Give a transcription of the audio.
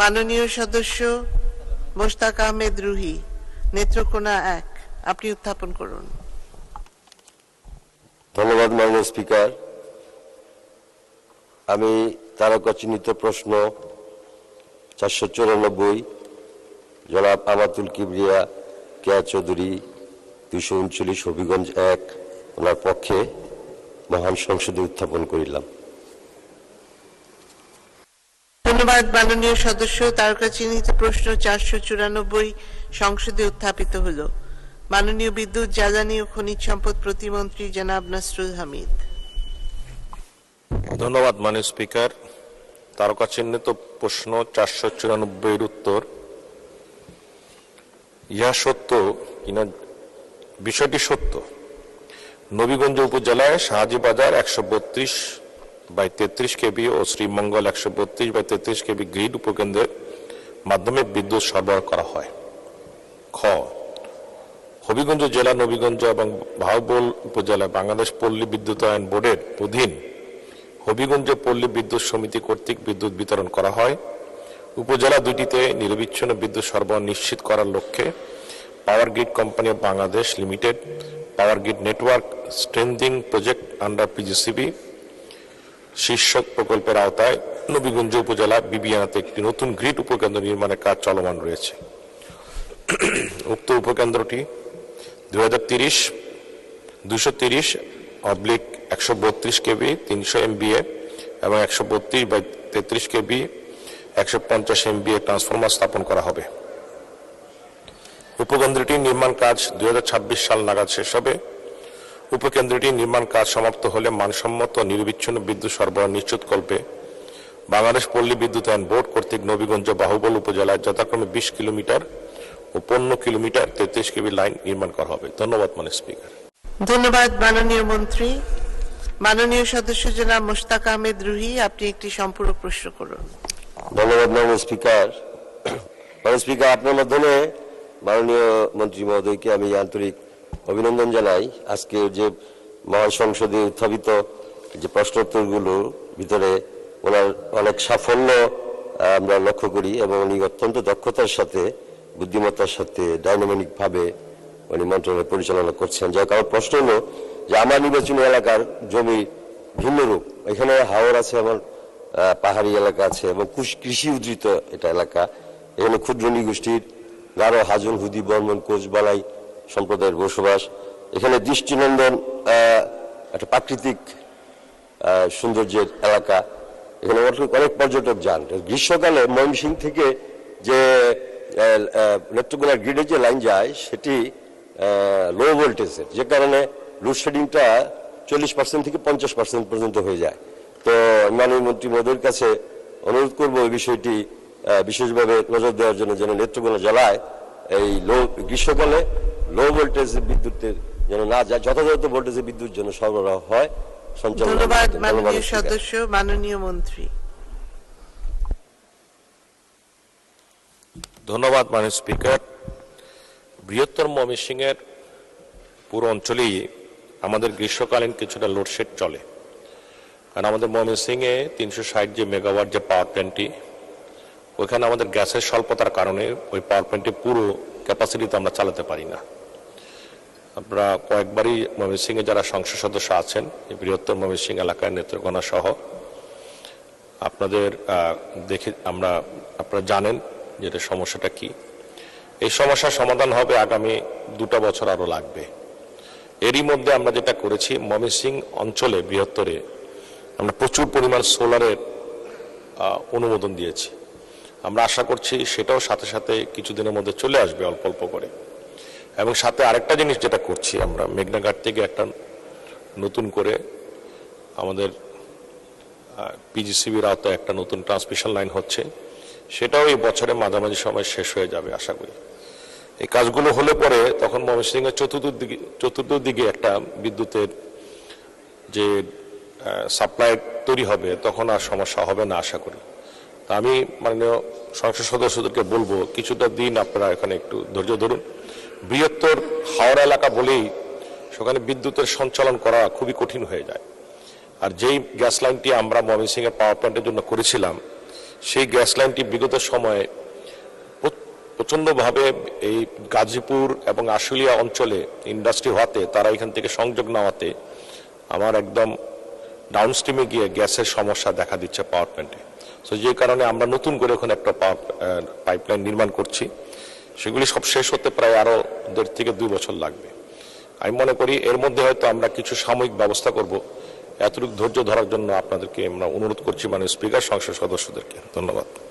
মাননীয় সদস্য মোশতাক আহমেদ রুহি, নেত্রকোনা এক, আপনি উত্থাপন করুন। ধন্যবাদ, মাননীয় স্পিকার। আমি তারকা চিহ্নিত প্রশ্ন চারশো চুরানব্বই, জনাব আমাতুল কিবরিয়া, কেয়া চৌধুরী, দুইশো উনচল্লিশ হবিগঞ্জ এক, ওনার পক্ষে মহান সংসদে উত্থাপন করিলাম। ধন্যবাদ মাননীয় সদস্য। তারকা চিহ্নিত প্রশ্ন চারশো চুরানব্বই সংসদে উত্থাপিত হল। মাননীয় বিদ্যুৎ, জ্বালানি ও খনিজ সম্পদ প্রতিমন্ত্রী জনাব নাসরুল হামিদ। ধন্যবাদ মাননীয় স্পিকার। তারকা চিহ্নিত প্রশ্ন চারশো চুরানব্বইয়ের উত্তর। ইহা সত্য কিনা বিষয়টি সত্য। নবীগঞ্জ উপজেলায় শাহাজি বাজার একশো বত্রিশ বাই তেত্রিশ কেবি ও শ্রীমঙ্গল একশো বত্রিশ বাই তেত্রিশ কেবি গ্রিড উপকেন্দ্রের মাধ্যমে বিদ্যুৎ সরবরাহ করা হয়। খ, হবিগঞ্জ জেলা, নবীগঞ্জ এবং ভাওবল উপজেলায় বাংলাদেশ পল্লী বিদ্যুতায়ন বোর্ডের অধীন হবিগঞ্জ পল্লী বিদ্যুৎ সমিতি কর্তৃক বিদ্যুৎ বিতরণ করা হয়। উপজেলা দুটিতে নিরবিচ্ছিন্ন বিদ্যুৎ সরবরাহ নিশ্চিত করার লক্ষ্যে power grid company of Bangladesh limited, power grid network strengthening project under PGCB শীর্ষক প্রকল্পের আওতায় নবীগঞ্জ উপজেলা বিবিয়ানাতে একটি নতুন গ্রিড উপকেন্দ্র নির্মাণের কাজ চলমান রয়েছে। উক্ত উপকেন্দ্রটি দুই হাজার তিরিশ, দুশো তিরিশ অবলিক একশো বত্রিশ কেবি, তিনশো এমবিএ এবং একশো বত্রিশ বাই তেত্রিশ কেবি, একশো পঞ্চাশ এমবিএ ট্রান্সফরমার স্থাপন করা হবে। উপকেন্দ্রটির নির্মাণ কাজ দুই হাজার ছাব্বিশ সাল নাগাদ শেষ হবে। উপকেন্দ্রটির নির্মাণ কাজ সমাপ্ত হলে মানসম্মত নিরবিচ্ছিন্ন বিদ্যুৎ সরবরাহ নিশ্চিতকল্পে বাংলাদেশ পল্লী বিদ্যুতায়ন বোর্ড কর্তৃক নবীগঞ্জ বাহুবল উপজেলায় যথাক্রমে বিশ কিলোমিটার ও পনেরো কিলোমিটার তেত্রিশ কেবি লাইন নির্মাণ করা হবে। ধন্যবাদ মানে স্পিকার। ধন্যবাদ মাননীয় মন্ত্রী। মাননীয় সদস্য জেলা মোশতাক আহমেদ রুহি আপনি একটি সম্পূরক প্রশ্ন করুন। ধন্যবাদ মাননীয় স্পিকার। মাননীয় স্পিকার আপনার মাধ্যমে মাননীয় মন্ত্রী মহোদয়কে আমি আন্তরিক অভিনন্দন জানাই। আজকে যে মহান সংসদে উত্থাপিত যে প্রশ্নোত্তরগুলো ভিতরে ওনার অনেক সাফল্য আমরা লক্ষ্য করি এবং উনি অত্যন্ত দক্ষতার সাথে, বুদ্ধিমত্তার সাথে ডাইনামিক ভাবে উনি মন্ত্রণালয় পরিচালনা করছেন। যার কারণ প্রশ্ন হলো যে আমার নির্বাচনী এলাকার জমি ভিন্ন রূপ। এখানে হাওর আছে আমার পাহাড়ি এলাকা আছে এবং কৃষি উদ্ধৃত এটা এলাকা। এখানে ক্ষুদ্র নৃগোষ্ঠীর গারো হাজং হুদি, বর্মন কোচ বালাই সম্প্রদায়ের বসবাস। এখানে দৃষ্টিনন্দন একটা প্রাকৃতিক সৌন্দর্যের এলাকা। এখানে অনেক- পর্যটক যান। গ্রীষ্মকালে ময়মনসিং থেকে যে নেত্রকোনার গ্রিডে যে লাইন যায়, সেটি লো ভোল্টেজের যে কারণে লোডশেডিংটা চল্লিশ পার্সেন্ট থেকে পঞ্চাশ পার্সেন্ট পর্যন্ত হয়ে যায়। তো মাননীয় মন্ত্রী মোদীর কাছে অনুরোধ করব এই বিষয়টি বিশেষভাবে নজর দেওয়ার জন্য যেন নেত্রকোনা জেলায় এই লো গ্রীষ্মকালে লো ভোল্টেজ বিদ্যুতের যেন না যায় যথাযথ ভোল্টেজের বিদ্যুৎ যেন সরবরাহ হয় সঞ্চালন ধন্যবাদ মাননীয় সদস্য মাননীয় মন্ত্রী। ধন্যবাদ মাননীয় স্পিকার। বৃহত্তর ময়মনসিং এর পুরো অঞ্চলেই আমাদের গ্রীষ্মকালীন কিছুটা লোডশেড চলে। কারণ আমাদের ময়মনসিং এ তিনশো ষাট যে মেগাওয়াট যে পাওয়ার প্ল্যান্টটি ওইখানে আমাদের গ্যাসের স্বল্পতার কারণে ওই পাওয়ার প্ল্যান্টটি পুরো ক্যাপাসিটিতে আমরা চালাতে পারি না। আমরা কয়েকবারই ময়মনসিং এ যারা সংসদ সদস্য আছেন বৃহত্তর ময়মনসিং এলাকার নেত্রকোনা সহ, আপনাদের দেখে আমরা, আপনারা জানেন যে এটা সমস্যাটা কি। এই সমস্যার সমাধান হবে আগামী দুটা বছর আরও লাগবে। এরই মধ্যে আমরা যেটা করেছি ময়মনসিং অঞ্চলে, বৃহত্তরে, আমরা প্রচুর পরিমাণ সোলারের অনুমোদন দিয়েছি। আমরা আশা করছি সেটাও সাথে সাথে কিছুদিনের মধ্যে চলে আসবে অল্প অল্প করে। এবং সাথে আরেকটা জিনিস যেটা করছি আমরা, মেঘনাঘাট থেকে একটা নতুন করে আমাদের পিজিসিবির আওতায় একটা নতুন ট্রান্সমিশন লাইন হচ্ছে। সেটাও এই বছরে মাঝামাঝি সময় শেষ হয়ে যাবে, আশা করি। এই কাজগুলো হলে পরে তখন ময়মনসিংহ এর চতুর্থ দিকে চতুর্থ দিকে একটা বিদ্যুতের যে সাপ্লাই তৈরি হবে, তখন আর সমস্যা হবে না, আশা করি। তা আমি মাননীয় সংসদ সদস্যদেরকে বলব, কিছুটা দিন আপনারা এখানে একটু ধৈর্য ধরুন। বৃহত্তর হাওড়া এলাকা বলেই সেখানে বিদ্যুতের সঞ্চালন করা খুবই কঠিন হয়ে যায়। আর যেই গ্যাস লাইনটি আমরা ময়মনসিংহের পাওয়ার প্ল্যান্টের জন্য করেছিলাম, সেই গ্যাস লাইনটি বিগত সময়ে প্রচণ্ডভাবে এই গাজীপুর এবং আশুলিয়া অঞ্চলে ইন্ডাস্ট্রি হওয়াতে, তারা এখান থেকে সংযোগ নেওয়াতে আমার একদম ডাউনস্ট্রিমে গিয়ে গ্যাসের সমস্যা দেখা দিচ্ছে পাওয়ার প্ল্যান্টে তো যে কারণে আমরা নতুন করে ওখানে একটা পাওয়ার পাইপলাইন নির্মাণ করছি। সেগুলি সব শেষ হতে প্রায় আরও দেড় থেকে দুই বছর লাগবে। আমি মনে করি এর মধ্যে হয়তো আমরা কিছু সাময়িক ব্যবস্থা করব। এতটুকু ধৈর্য ধরার জন্য আপনাদেরকে আমরা অনুরোধ করছি মানে স্পিকার, সংসদ সদস্যদেরকে। ধন্যবাদ।